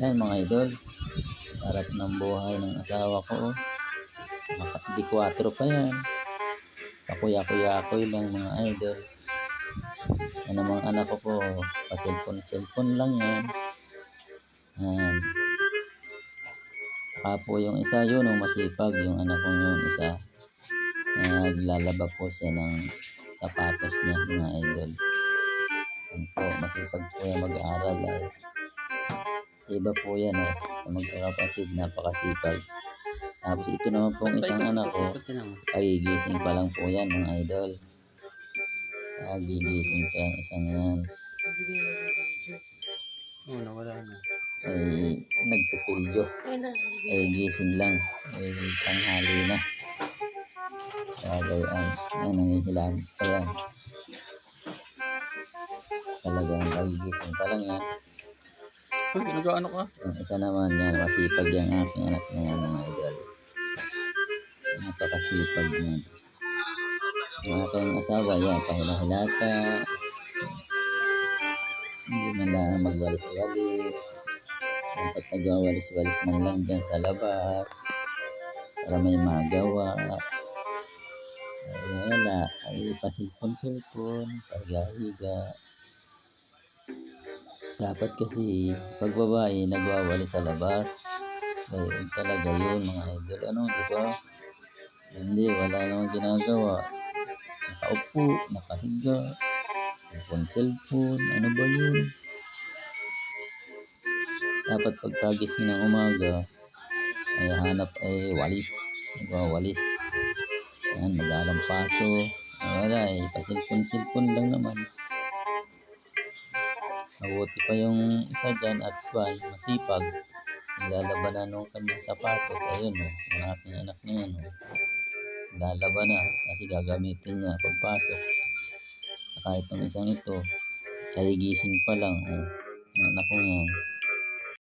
Yan mga idol. Harap ng buhay ng asawa ko. oh. Di 4 pa yan. Pakuya-kuya-kuy lang mga idol. Yan ang mga anak ko po. Pa-cellphone-cellphone lang yan. Yan. Saka po yung isa yun, oh, masipag. Yung anak ko yun, isa. Naglalaba po siya ng sapatos niya, mga idol. Yan po, masipag po yan mag-aaral. Ay. Iba po yan eh. Sa magkakapatid, napakasipag. Tapos ito naman pong isang anak ko, ay gising pa lang po yan mga idol. Ah, gigising pa yan isang yan. Oo, nawala na. Ay nagsipilyo. Ay gising lang. Ay tanghali na. Kagayaan. Yan, nangihilam pa yan. Talagang kagigising pa lang yan. Uy, nag-ano ka? Yung isa naman yan, masipag yung aking anak na yan mga idol. Napakasipag yan. Yung aking asawa yan, pahila-hilata. Hindi man lang magwalis-walis. Dapat nagwawalis-walis man lang dyan sa labas. Para may magawa. Ay wala, ay pasilpon-silpon, paghiga dapat kasi pag babae nagwawali sa labas eh talaga yun mga idol. Ano di ba? Hindi wala namang ginagawa. Nakaupo nakahiga cellphone cellphone ano ba yun? Dapat pagkagising ng umaga ay hanap ay walis nagwawalis. Yan mag-alampaso ay wala eh pasilpon silpon lang naman Mabuti pa yung isa dyan at kwan, masipag. Naglalaban na nung kanyang sapatos. Ayun o, yung aking anak na yan o. Lalaban na kasi gagamitin niya pagpasok. Saka itong isang ito, kahigising pa lang o. Ang anak ko yan.